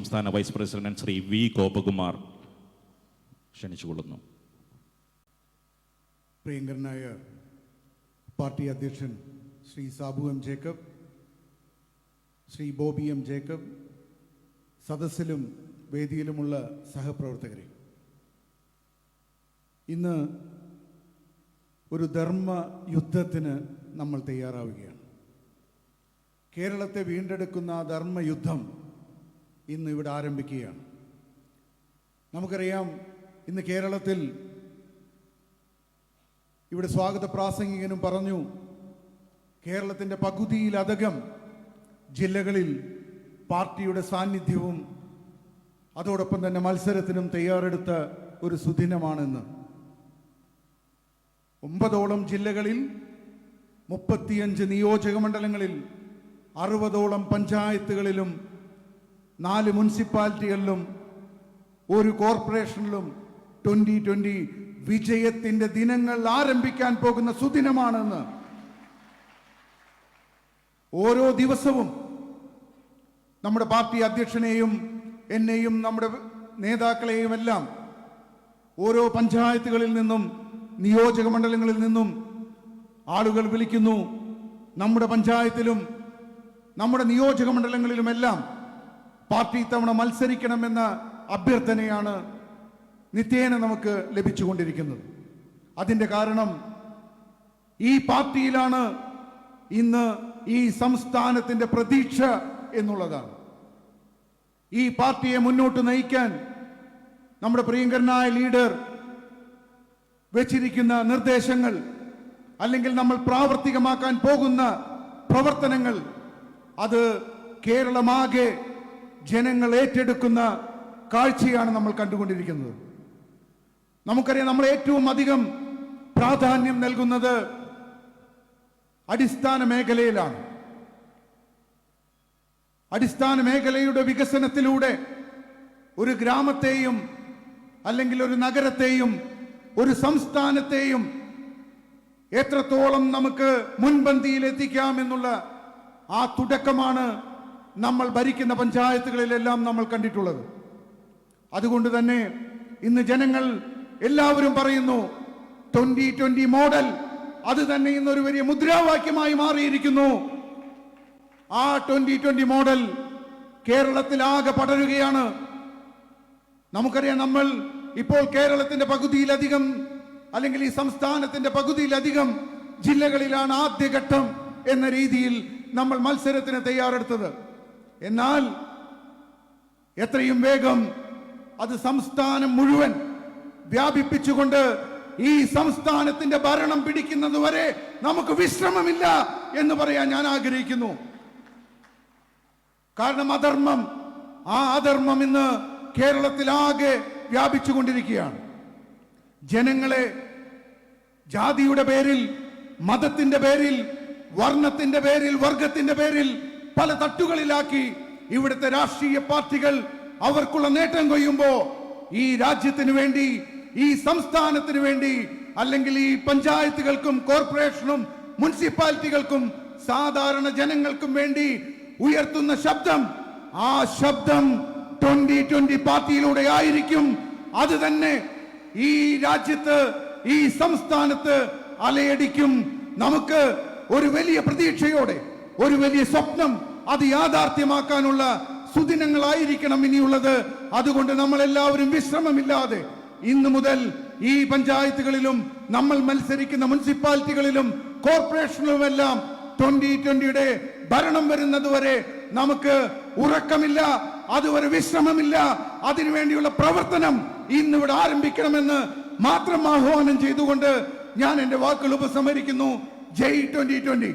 സംസ്ഥാന vice president Shri V Gopakumar ക്ഷണിച്ചുകൊള്ളുന്നു. പ്രിയങ്കരനായ party അധ്യക്ഷൻ ശ്രീ സാബു എം ജേക്കബ് ശ്രീ ബോബി എം ജേക്കബ് സദസ്സിലും വേദിയിലുമുള്ള സഹപ്രവർത്തകരെ. ഇന്ന് ഒരു ധർമ്മ യുദ്ധത്തിന് നമ്മൾ തയ്യാറാവുകയാണ്. കേരളത്തെ വീണ്ടെടുക്കുന്ന ആ ധർമ്മയുദ്ധം ഇന്ന് ഇവിടെ ആരംഭിക്കുകയാണ്. നമുക്കറിയാം ഇന്ന് കേരളത്തിൽ ഇവിടെ സ്വാഗത പ്രാസംഗികനും പറഞ്ഞു കേരളത്തിന്റെ പകുതിയിലധികം ജില്ലകളിൽ പാർട്ടിയുടെ സാന്നിധ്യവും അതോടൊപ്പം തന്നെ മത്സരത്തിനും തയ്യാറെടുത്ത ഒരു സുദിനമാണെന്ന്. ഒമ്പതോളം ജില്ലകളിൽ മുപ്പത്തിയഞ്ച് നിയോജക മണ്ഡലങ്ങളിൽ അറുപതോളം പഞ്ചായത്തുകളിലും നാല് മുനിസിപ്പാലിറ്റികളിലും ഒരു കോർപ്പറേഷനിലും ട്വന്റി ട്വന്റി വിജയത്തിന്റെ ദിനങ്ങൾ ആരംഭിക്കാൻ പോകുന്ന സുദിനമാണെന്ന്. ഓരോ ദിവസവും നമ്മുടെ പാർട്ടി അധ്യക്ഷനെയും എന്നെയും നമ്മുടെ നേതാക്കളെയും എല്ലാം ഓരോ പഞ്ചായത്തുകളിൽ നിന്നും നിയോജക മണ്ഡലങ്ങളിൽ നിന്നും ആളുകൾ വിളിക്കുന്നു. നമ്മുടെ പഞ്ചായത്തിലും നമ്മുടെ നിയോജക മണ്ഡലങ്ങളിലുമെല്ലാം പാർട്ടി ഇത്തവണ മത്സരിക്കണമെന്ന അഭ്യർത്ഥനയാണ് നിത്യേന നമുക്ക് ലഭിച്ചുകൊണ്ടിരിക്കുന്നത്. അതിന്റെ കാരണം ഈ പാർട്ടിയിലാണ് ഇന്ന് ഈ സംസ്ഥാനത്തിന്റെ പ്രതീക്ഷ എന്നുള്ളതാണ്. ഈ പാർട്ടിയെ മുന്നോട്ട് നയിക്കാൻ നമ്മുടെ പ്രിയങ്കരനായ ലീഡർ വെച്ചിരിക്കുന്ന നിർദ്ദേശങ്ങൾ അല്ലെങ്കിൽ നമ്മൾ പ്രാവർത്തികമാക്കാൻ പോകുന്ന പ്രവർത്തനങ്ങൾ അത് കേരളമാകെ ജനങ്ങൾ ഏറ്റെടുക്കുന്ന കാഴ്ചയാണ് നമ്മൾ കണ്ടുകൊണ്ടിരിക്കുന്നത്. നമുക്കറിയാം നമ്മൾ ഏറ്റവും അധികം പ്രാധാന്യം നൽകുന്നത് അടിസ്ഥാന മേഖലയിലാണ്. അടിസ്ഥാന മേഖലയുടെ വികസനത്തിലൂടെ ഒരു ഗ്രാമത്തെയും അല്ലെങ്കിൽ ഒരു നഗരത്തെയും ഒരു സംസ്ഥാനത്തെയും എത്രത്തോളം നമുക്ക് മുൻപന്തിയിൽ എത്തിക്കാം എന്നുള്ള ആ തുടക്കമാണ് നമ്മൾ ഭരിക്കുന്ന പഞ്ചായത്തുകളിലെല്ലാം നമ്മൾ കണ്ടിട്ടുള്ളത്. അതുകൊണ്ട് തന്നെ ഇന്ന് ജനങ്ങൾ എല്ലാവരും പറയുന്നു ട്വന്റി ട്വന്റി മോഡൽ അത് തന്നെ ഇന്നൊരു വലിയ മുദ്രാവാക്യമായി മാറിയിരിക്കുന്നു. ആ ട്വന്റി ട്വന്റി മോഡൽ കേരളത്തിൽ ആകെ പടരുകയാണ്. നമുക്കറിയാം നമ്മൾ ഇപ്പോൾ കേരളത്തിന്റെ പകുതിയിലധികം അല്ലെങ്കിൽ ഈ സംസ്ഥാനത്തിന്റെ പകുതിയിലധികം ജില്ലകളിലാണ് ആദ്യഘട്ടം എന്ന രീതിയിൽ നമ്മൾ മത്സരത്തിന് തയ്യാറെടുത്തത്. എന്നാൽ എത്രയും വേഗം അത് സംസ്ഥാനം മുഴുവൻ വ്യാപിപ്പിച്ചുകൊണ്ട് ഈ സംസ്ഥാനത്തിന്റെ ഭരണം പിടിക്കുന്നത് വരെ നമുക്ക് വിശ്രമമില്ല എന്ന് പറയാൻ ഞാൻ ആഗ്രഹിക്കുന്നു. കാരണം അധർമ്മം ആ അധർമ്മം ഇന്ന് കേരളത്തിലാകെ വ്യാപിച്ചുകൊണ്ടിരിക്കുകയാണ്. ജനങ്ങളെ ജാതിയുടെ പേരിൽ മതത്തിന്റെ പേരിൽ വർണത്തിന്റെ പേരിൽ വർഗത്തിന്റെ പേരിൽ പല തട്ടുകളിലാക്കി ഇവിടുത്തെ രാഷ്ട്രീയ പാർട്ടികൾ അവർക്കുള്ള നേട്ടം കൊയ്യുമ്പോ ഈ രാജ്യത്തിന് വേണ്ടി ഈ സംസ്ഥാനത്തിന് വേണ്ടി അല്ലെങ്കിൽ ഈ പഞ്ചായത്തുകൾക്കും കോർപ്പറേഷനും മുനിസിപ്പാലിറ്റികൾക്കും സാധാരണ ജനങ്ങൾക്കും വേണ്ടി ഉയർത്തുന്ന ശബ്ദം ആ ശബ്ദം ട്വന്റി ട്വന്റി പാർട്ടിയിലൂടെ ആയിരിക്കും. അത് തന്നെ ഈ രാജ്യത്ത് ഈ സംസ്ഥാനത്ത് അലയടിക്കും. നമുക്ക് ഒരു വലിയ പ്രതീക്ഷയോടെ ഒരു വലിയ സ്വപ്നം അത് യാഥാർത്ഥ്യമാക്കാനുള്ള സുദിനങ്ങളായിരിക്കണം ഇനിയുള്ളത്. അതുകൊണ്ട് നമ്മൾ എല്ലാവരും വിശ്രമമില്ലാതെ ഇന്ന് മുതൽ ഈ പഞ്ചായത്തുകളിലും നമ്മൾ മത്സരിക്കുന്ന മുനിസിപ്പാലിറ്റികളിലും കോർപ്പറേഷനിലും എല്ലാം ട്വന്റി ട്വന്റിയുടെ ഭരണം വരുന്നതുവരെ നമുക്ക് ഉറക്കമില്ല അതുവരെ വിശ്രമമില്ല. അതിനുവേണ്ടിയുള്ള പ്രവർത്തനം ഇന്നിവിടെ ആരംഭിക്കണമെന്ന് മാത്രം ആഹ്വാനം ചെയ്തുകൊണ്ട് ഞാൻ എന്റെ വാക്കുകൾ ഉപസംഹരിക്കുന്നു. ജയ് ട്വന്റി ട്വന്റി.